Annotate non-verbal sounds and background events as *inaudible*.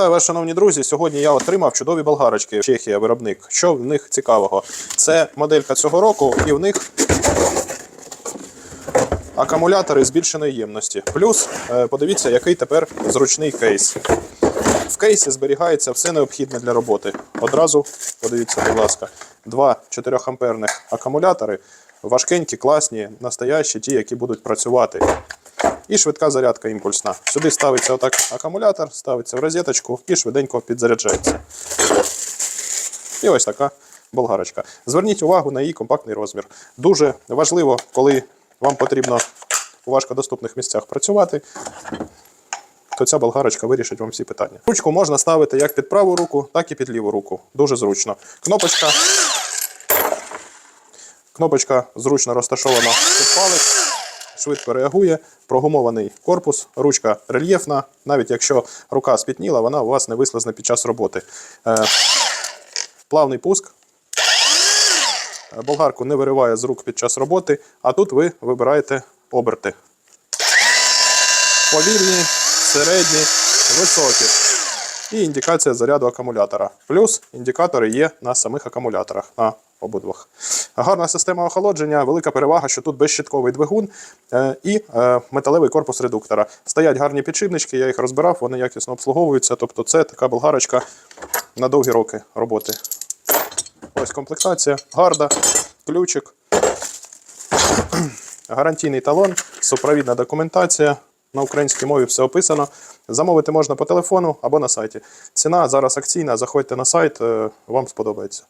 Вітаю вас, шановні друзі. Сьогодні я отримав чудові болгарочки. Чехія виробник. Що в них цікавого? Це моделька цього року, і в них акумулятори збільшеної ємності. Плюс, е, подивіться, який тепер зручний кейс. В кейсі зберігається все необхідне для роботи. Одразу подивіться, будь ласка, два 4 амперних акумулятори, важкенькі, класні, настоящі, ті, які будуть працювати. І швидка зарядка імпульсна. Сюди ставиться отак акумулятор, ставиться в розеточку і швиденько підзаряджається. І ось така болгарочка. Зверніть увагу на її компактний розмір. Дуже важливо, коли вам потрібно у важкодоступних місцях працювати, то ця болгарочка вирішить вам всі питання. Ручку можна ставити як під праву руку, так і під ліву руку. Дуже зручно. Кнопочка. Кнопочка зручно розташована під палець швидко реагує, прогумований корпус, ручка рельєфна. Навіть якщо рука спітніла, вона у вас не вислизне під час роботи. Е, плавний пуск. Болгарку не вириває з рук під час роботи, а тут ви вибираєте оберти. Повільні, середні, високі. І індикація заряду акумулятора. Плюс індикатори є на самих акумуляторах. На обидвох. Гарна система охолодження, велика перевага, що тут безщитковий двигун е, і е, металевий корпус редуктора. Стоять гарні підшипнички, я їх розбирав, вони якісно обслуговуються. Тобто це така болгарочка на довгі роки роботи. Ось комплектація, гарда, ключик, *clears throat* гарантійний талон, супровідна документація. На українській мові все описано. Замовити можна по телефону або на сайті. Ціна зараз акційна. Заходьте на сайт, е, вам сподобається.